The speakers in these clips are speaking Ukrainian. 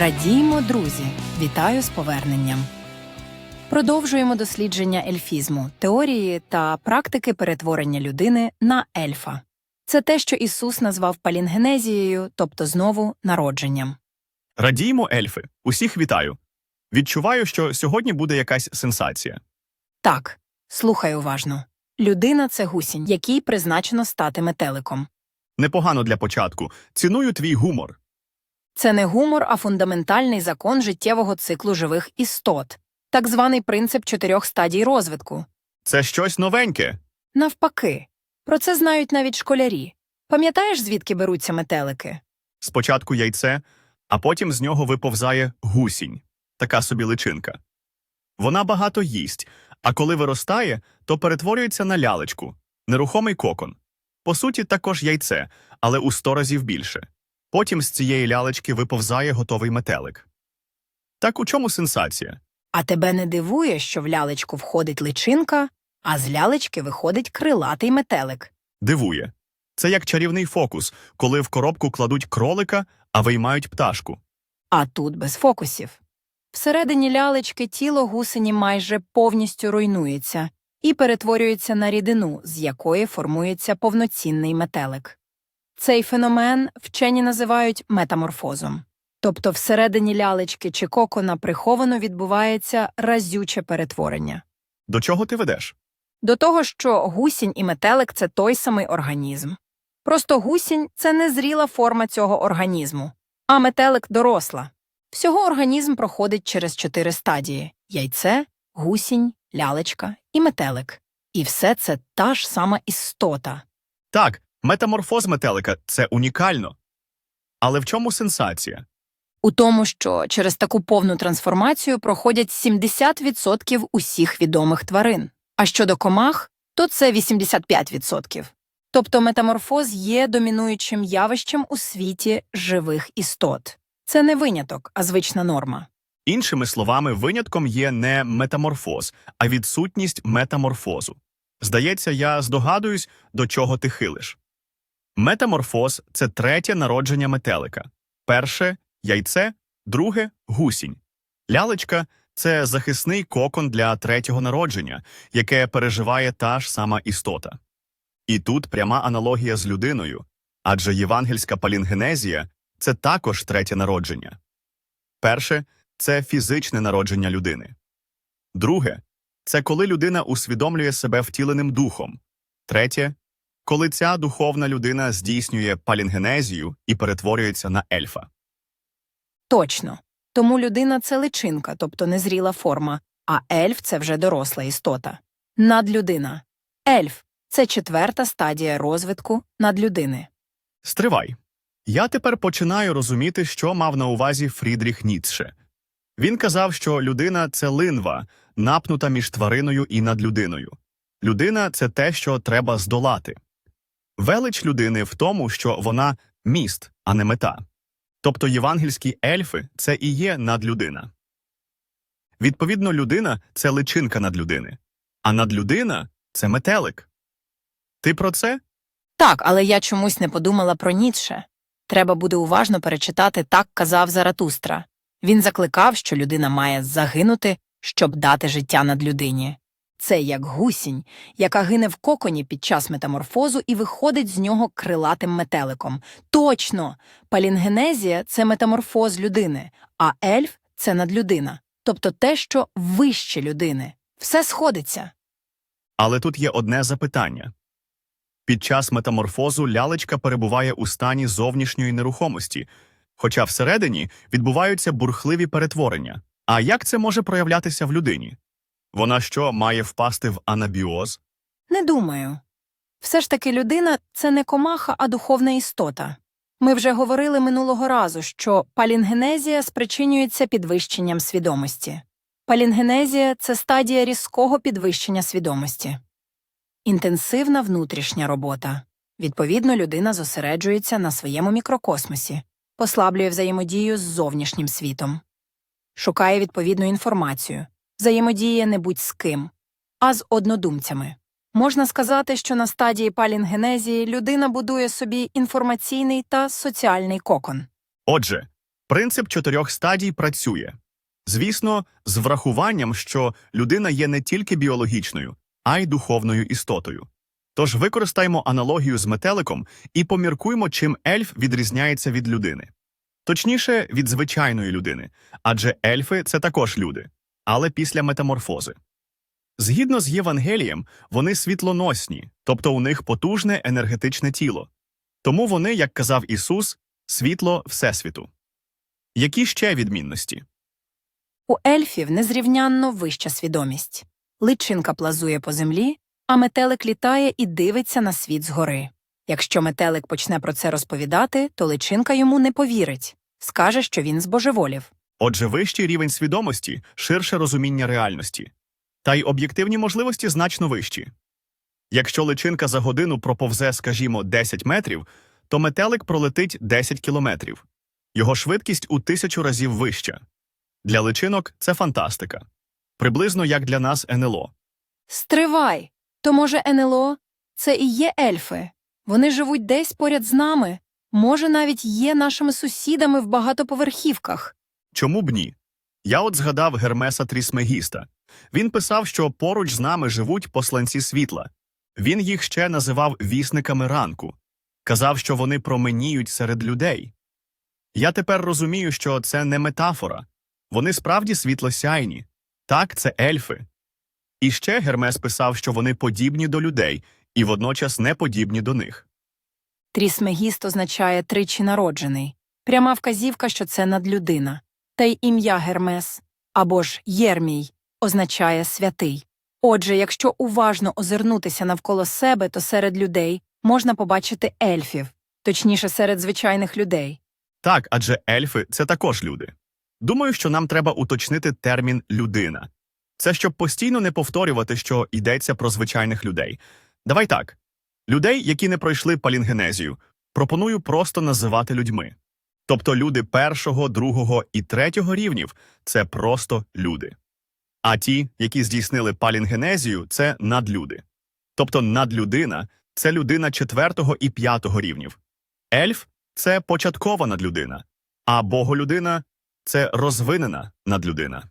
Радіємо, друзі! Вітаю з поверненням. Продовжуємо дослідження ельфізму, теорії та практики перетворення людини на ельфа. Це те, що Ісус назвав палінгенезією, тобто знову народженням. Радіємо, ельфи. Усіх вітаю. Відчуваю, що сьогодні буде якась сенсація. Так, слухай уважно. Людина це гусінь, якій призначено стати метеликом. Непогано для початку. Ціную твій гумор. Це не гумор, а фундаментальний закон життєвого циклу живих істот, так званий принцип чотирьох стадій розвитку. Це щось новеньке. Навпаки, про це знають навіть школярі. Пам'ятаєш, звідки беруться метелики? Спочатку яйце, а потім з нього виповзає гусінь, така собі личинка. Вона багато їсть, а коли виростає, то перетворюється на лялечку, нерухомий кокон. По суті, також яйце, але у сто разів більше. Потім з цієї лялечки виповзає готовий метелик. Так у чому сенсація? А тебе не дивує, що в лялечку входить личинка, а з лялечки виходить крилатий метелик. Дивує. Це як чарівний фокус, коли в коробку кладуть кролика, а виймають пташку. А тут без фокусів. Всередині лялечки тіло гусені майже повністю руйнується і перетворюється на рідину, з якої формується повноцінний метелик. Цей феномен вчені називають метаморфозом. Тобто всередині лялечки чи кокона приховано відбувається разюче перетворення. До чого ти ведеш? До того, що гусінь і метелик це той самий організм. Просто гусінь це незріла форма цього організму, а метелик доросла. Всього організм проходить через чотири стадії яйце, гусінь, лялечка і метелик. І все це та ж сама істота. Так, метаморфоз метелика це унікально. Але в чому сенсація? У тому, що через таку повну трансформацію проходять 70% усіх відомих тварин. А щодо комах, то це 85%. Тобто метаморфоз є домінуючим явищем у світі живих істот. Це не виняток, а звична норма. Іншими словами, винятком є не метаморфоз, а відсутність метаморфозу. Здається, я здогадуюсь, до чого ти хилиш. Метаморфоз це третє народження метелика. Перше яйце, друге гусінь. Лялечка це захисний кокон для третього народження, яке переживає та ж сама істота. І тут пряма аналогія з людиною, адже євангельська палінгенезія це також третє народження. Перше це фізичне народження людини. Друге це коли людина усвідомлює себе втіленим духом. Третє коли ця духовна людина здійснює палінгенезію і перетворюється на ельфа. Точно. Тому людина це личинка, тобто незріла форма, а ельф це вже доросла істота. Надлюдина. Ельф це четверта стадія розвитку надлюдини. Стривай. Я тепер починаю розуміти, що мав на увазі Фрідріх Ніцше. Він казав, що людина це линва, напнута між твариною і надлюдиною. Людина це те, що треба здолати. Велич людини в тому, що вона міст, а не мета. Тобто євангельські ельфи це і є надлюдина. Відповідно, людина це личинка надлюдини, а надлюдина це метелик. Ти про це? Так, але я чомусь не подумала про Ніцше. Треба буде уважно перечитати так казав Заратустра. Він закликав, що людина має загинути, щоб дати життя надлюдині. Це як гусінь, яка гине в коконі під час метаморфозу і виходить з нього крилатим метеликом. Точно! Палінгенезія це метаморфоз людини, а ельф це надлюдина, тобто те, що вище людини. Все сходиться. Але тут є одне запитання. Під час метаморфозу лялечка перебуває у стані зовнішньої нерухомості, хоча всередині відбуваються бурхливі перетворення. А як це може проявлятися в людині? Вона що, має впасти в анабіоз? Не думаю. Все ж таки людина це не комаха, а духовна істота. Ми вже говорили минулого разу, що палінгенезія спричинюється підвищенням свідомості. Палінгенезія це стадія різкого підвищення свідомості. Інтенсивна внутрішня робота. Відповідно, людина зосереджується на своєму мікрокосмосі, послаблює взаємодію з зовнішнім світом, шукає відповідну інформацію, взаємодіє не будь з ким, а з однодумцями. Можна сказати, що на стадії палінгенезії людина будує собі інформаційний та соціальний кокон. Отже, Принцип чотирьох стадій працює. Звісно, з врахуванням, що людина є не тільки біологічною, а й духовною істотою. Тож використаємо аналогію з метеликом і поміркуємо, чим ельф відрізняється від людини. Точніше, від звичайної людини, адже ельфи це також люди, але після метаморфози. Згідно з Євангелієм, вони світлоносні, тобто у них потужне енергетичне тіло. Тому вони, як казав Ісус, світло Всесвіту. Які ще відмінності? У ельфів незрівнянно вища свідомість. Личинка плазує по землі, а метелик літає і дивиться на світ згори. Якщо метелик почне про це розповідати, то личинка йому не повірить, скаже, що він збожеволів. Отже, вищий рівень свідомості, ширше розуміння реальності. Та й об'єктивні можливості значно вищі. Якщо личинка за годину проповзе, скажімо, 10 метрів, то метелик пролетить 10 кілометрів. Його швидкість у тисячу разів вища. Для личинок це фантастика. Приблизно як для нас НЛО. Стривай! То, може, НЛО це і є ельфи. Вони живуть десь поряд з нами, може, навіть є нашими сусідами в багатоповерхівках. Чому б ні? Я от згадав Гермеса Трісмегіста. Він писав, що поруч з нами живуть посланці світла. Він їх ще називав вісниками ранку. Казав, що вони променіють серед людей. Я тепер розумію, що це не метафора. Вони справді світлосяйні. Так, це ельфи. І ще Гермес писав, що вони подібні до людей і водночас не подібні до них. Трісмегіст означає тричі народжений, пряма вказівка, що це надлюдина. Та й ім'я Гермес або ж Єрмій означає святий. Отже, якщо уважно озирнутися навколо себе, то серед людей можна побачити ельфів, точніше, серед звичайних людей. Так, адже ельфи це також люди. Думаю, що нам треба уточнити термін людина. Це щоб постійно не повторювати, що йдеться про звичайних людей. Давай так. Людей, які не пройшли палінгенезію, пропоную просто називати людьми. Тобто люди першого, другого і третього рівнів це просто люди. А ті, які здійснили палінгенезію, це надлюди. Тобто надлюдина це людина четвертого і п'ятого рівнів. Ельф це початкова надлюдина, а боголюдина це розвинена надлюдина.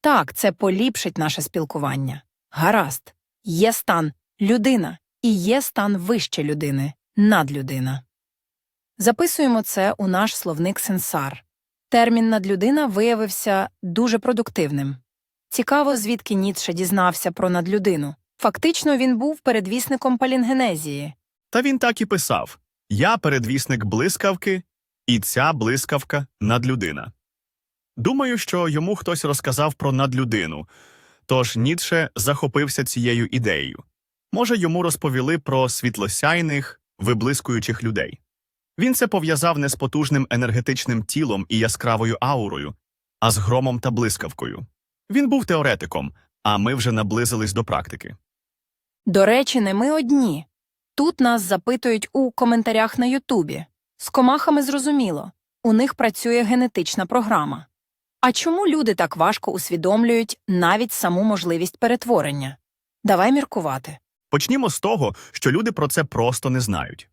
Так, це поліпшить наше спілкування. Гаразд. Є стан людина і є стан вище людини надлюдина. Записуємо це у наш словник сенсар. Термін надлюдина виявився дуже продуктивним. Цікаво, звідки Ніцше дізнався про надлюдину. Фактично, він був передвісником палінгенезії. Та він так і писав: Я передвісник блискавки, і ця блискавка надлюдина. Думаю, що йому хтось розказав про надлюдину, тож Ніцше захопився цією ідеєю. Може, йому розповіли про світлосяйних, виблискуючих людей. Він це пов'язав не з потужним енергетичним тілом і яскравою аурою, а з громом та блискавкою. Він був теоретиком, а ми вже наблизились до практики. До речі, не ми одні. Тут нас запитують у коментарях на Ютубі. З комахами зрозуміло, у них працює генетична програма. А чому люди так важко усвідомлюють навіть саму можливість перетворення? Давай міркувати. Почнімо з того, що люди про це просто не знають.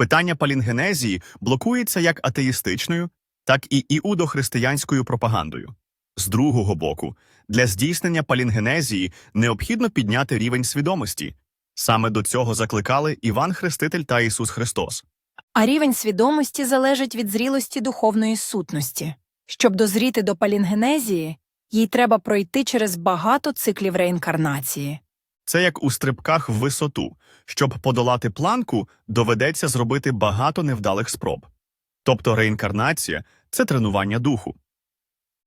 Питання палінгенезії блокується як атеїстичною, так і іудохристиянською пропагандою. З другого боку, для здійснення палінгенезії необхідно підняти рівень свідомості. Саме до цього закликали Іван Хреститель та Ісус Христос. А рівень свідомості залежить від зрілості духовної сутності. Щоб дозріти до палінгенезії, їй треба пройти через багато циклів реінкарнації. Це як у стрибках в висоту. Щоб подолати планку, доведеться зробити багато невдалих спроб. Тобто реінкарнація це тренування духу.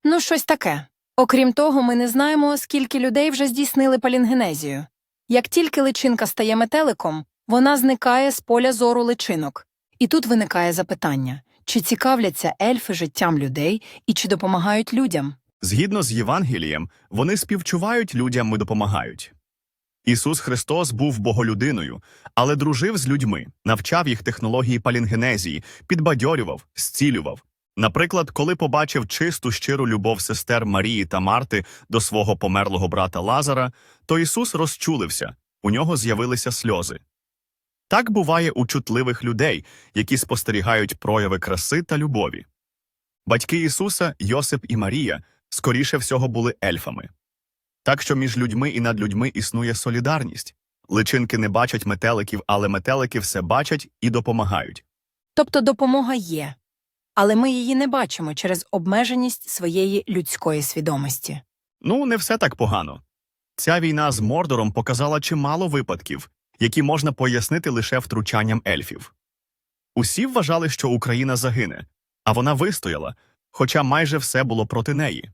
Ну, щось таке. Окрім того, ми не знаємо, скільки людей вже здійснили палінгенезію. Як тільки личинка стає метеликом, вона зникає з поля зору личинок. І тут виникає запитання: чи цікавляться ельфи життям людей і чи допомагають людям? Згідно з Євангелієм, вони співчувають людям і допомагають. Ісус Христос був боголюдиною, але дружив з людьми, навчав їх технології палінгенезії, підбадьорював, зцілював. Наприклад, коли побачив чисту щиру любов сестер Марії та Марти до свого померлого брата Лазара, то Ісус розчулився, у нього з'явилися сльози. Так буває у чутливих людей, які спостерігають прояви краси та любові. Батьки Ісуса, Йосип і Марія, скоріше всього були ельфами. Так що між людьми і над людьми існує солідарність. Личинки не бачать метеликів, але метелики все бачать і допомагають. Тобто допомога є, але ми її не бачимо через обмеженість своєї людської свідомості. Ну, не все так погано. Ця війна з Мордором показала чимало випадків, які можна пояснити лише втручанням ельфів. Усі вважали, що Україна загине, а вона вистояла, хоча майже все було проти неї.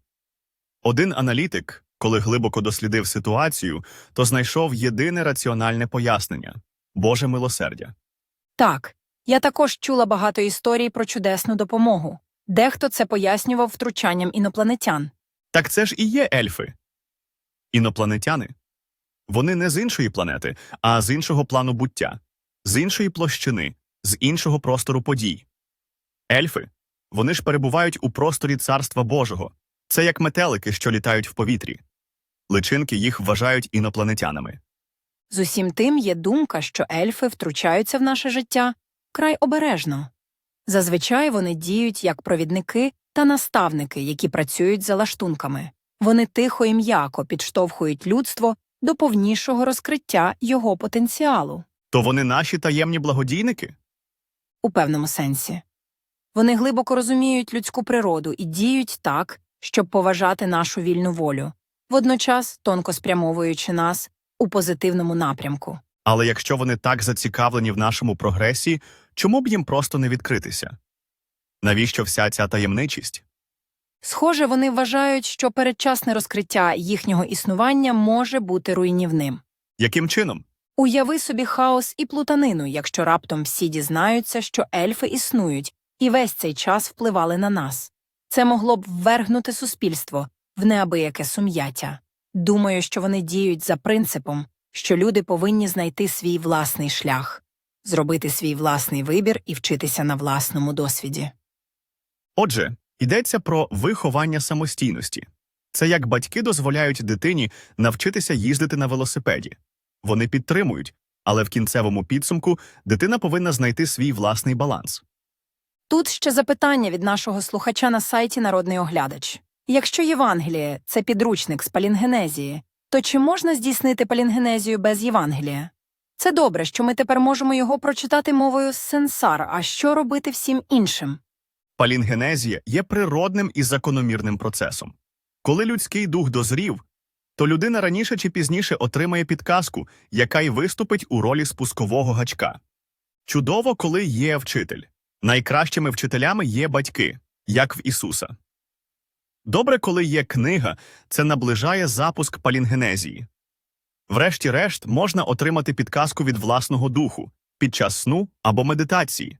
Один аналітик, коли глибоко дослідив ситуацію, то знайшов єдине раціональне пояснення Боже милосердя. Так, я також чула багато історій про чудесну допомогу. Дехто це пояснював втручанням інопланетян. Так це ж і є ельфи. Інопланетяни. Вони не з іншої планети, а з іншого плану буття, з іншої площини, з іншого простору подій. Ельфи вони ж перебувають у просторі Царства Божого. Це як метелики, що літають в повітрі. Личинки їх вважають інопланетянами. З усім тим є думка, що ельфи втручаються в наше життя край обережно. Зазвичай вони діють як провідники та наставники, які працюють за лаштунками. Вони тихо і м'яко підштовхують людство до повнішого розкриття його потенціалу То вони наші таємні благодійники? у певному сенсі. Вони глибоко розуміють людську природу і діють так, щоб поважати нашу вільну волю, водночас тонко спрямовуючи нас у позитивному напрямку. Але якщо вони так зацікавлені в нашому прогресі, чому б їм просто не відкритися? Навіщо вся ця таємничість? Схоже, вони вважають, що передчасне розкриття їхнього існування може бути руйнівним. Яким чином? Уяви собі хаос і плутанину, якщо раптом всі дізнаються, що ельфи існують і весь цей час впливали на нас. Це могло б ввергнути суспільство в неабияке сум'яття. Думаю, що вони діють за принципом, що люди повинні знайти свій власний шлях, зробити свій власний вибір і вчитися на власному досвіді. Отже, йдеться про виховання самостійності. Це як батьки дозволяють дитині навчитися їздити на велосипеді. Вони підтримують, але в кінцевому підсумку дитина повинна знайти свій власний баланс. Тут ще запитання від нашого слухача на сайті Народний оглядач. Якщо Євангеліє це підручник з палінгенезії, то чи можна здійснити палінгенезію без Євангелія? Це добре, що ми тепер можемо його прочитати мовою сенсар, а що робити всім іншим? Палінгенезія є природним і закономірним процесом. Коли людський дух дозрів, то людина раніше чи пізніше отримає підказку, яка й виступить у ролі спускового гачка. Чудово, коли є вчитель. Найкращими вчителями є батьки, як в Ісуса. Добре, коли є книга, це наближає запуск палінгенезії. Врешті-решт, можна отримати підказку від власного духу під час сну або медитації.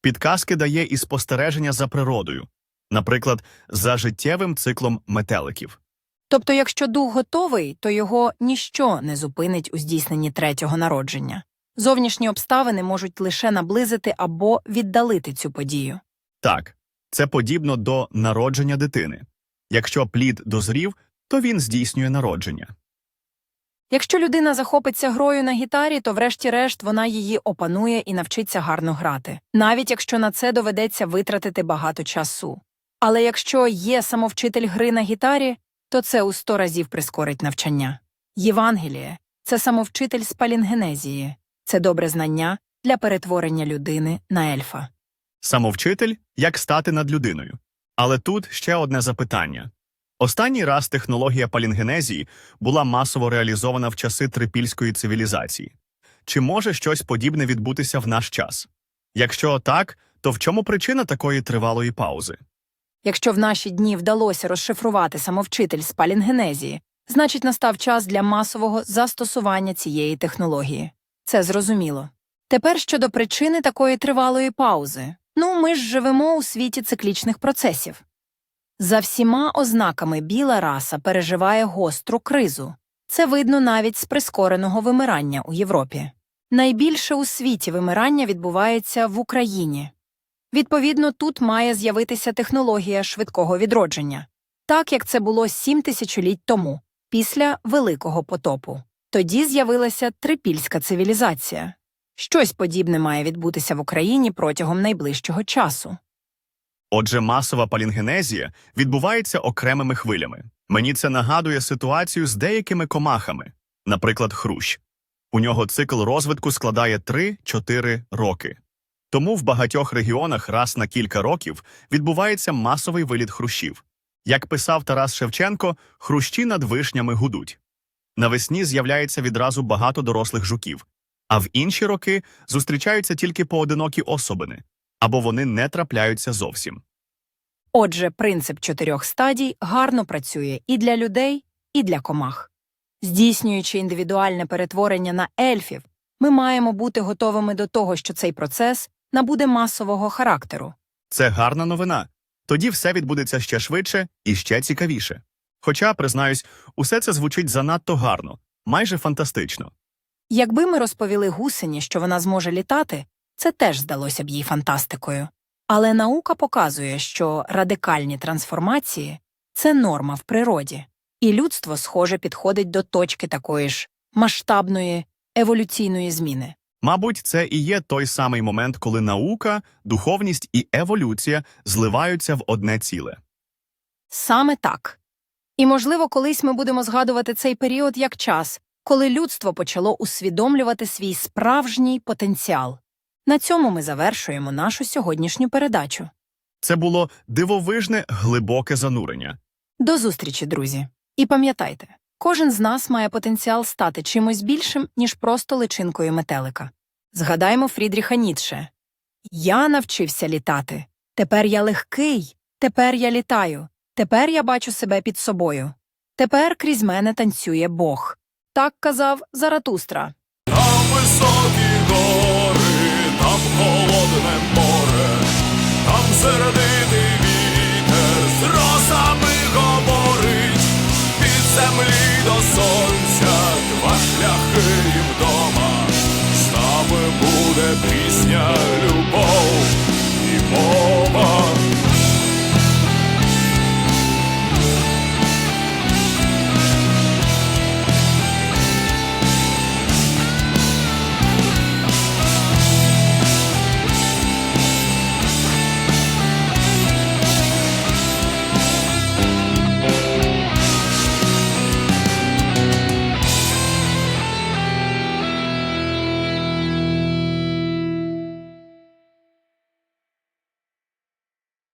Підказки дає і спостереження за природою, наприклад, за життєвим циклом метеликів. Тобто, якщо дух готовий, то його ніщо не зупинить у здійсненні третього народження. Зовнішні обставини можуть лише наблизити або віддалити цю подію. Так, це подібно до народження дитини. Якщо плід дозрів, то він здійснює народження. Якщо людина захопиться грою на гітарі, то врешті-решт вона її опанує і навчиться гарно грати, навіть якщо на це доведеться витратити багато часу. Але якщо є самовчитель гри на гітарі, то це у сто разів прискорить навчання. Євангеліє це самовчитель з палінгенезії, це добре знання для перетворення людини на ельфа. Самовчитель як стати над людиною. Але тут ще одне запитання. Останній раз технологія палінгенезії була масово реалізована в часи трипільської цивілізації. Чи може щось подібне відбутися в наш час? Якщо так, то в чому причина такої тривалої паузи? Якщо в наші дні вдалося розшифрувати самовчитель з палінгенезії, значить настав час для масового застосування цієї технології. Це зрозуміло. Тепер щодо причини такої тривалої паузи. Ну, ми ж живемо у світі циклічних процесів. За всіма ознаками біла раса переживає гостру кризу. Це видно навіть з прискореного вимирання у Європі. Найбільше у світі вимирання відбувається в Україні. Відповідно, тут має з'явитися технологія швидкого відродження, так як це було сім тисячоліть тому, після Великого потопу. Тоді з'явилася трипільська цивілізація. Щось подібне має відбутися в Україні протягом найближчого часу. Отже, масова палінгенезія відбувається окремими хвилями. Мені це нагадує ситуацію з деякими комахами, наприклад, хрущ. У нього цикл розвитку складає 3-4 роки. Тому в багатьох регіонах раз на кілька років відбувається масовий виліт хрущів. Як писав Тарас Шевченко, хрущі над вишнями гудуть. Навесні з'являється відразу багато дорослих жуків, а в інші роки зустрічаються тільки поодинокі особини, або вони не трапляються зовсім. Отже, принцип чотирьох стадій гарно працює і для людей, і для комах. Здійснюючи індивідуальне перетворення на ельфів, ми маємо бути готовими до того, що цей процес набуде масового характеру. Це гарна новина. Тоді все відбудеться ще швидше і ще цікавіше. Хоча, признаюсь, усе це звучить занадто гарно, майже фантастично. Якби ми розповіли гусені, що вона зможе літати, це теж здалося б їй фантастикою. Але наука показує, що радикальні трансформації це норма в природі, і людство, схоже, підходить до точки такої ж масштабної еволюційної зміни. Мабуть, це і є той самий момент, коли наука, духовність і еволюція зливаються в одне ціле. Саме так. І, можливо, колись ми будемо згадувати цей період як час, коли людство почало усвідомлювати свій справжній потенціал. На цьому ми завершуємо нашу сьогоднішню передачу. Це було дивовижне глибоке занурення. До зустрічі, друзі. І пам'ятайте, кожен з нас має потенціал стати чимось більшим, ніж просто личинкою метелика. Згадаймо Фрідріха Ніцше. Я навчився літати. Тепер я легкий. Тепер я літаю. Тепер я бачу себе під собою. Тепер крізь мене танцює Бог. Так казав Заратустра. Там високі гори, там холодне море, там сердитий вітер з росами говорить, від землі до сонця, два шляхи вдома, з нами буде пісня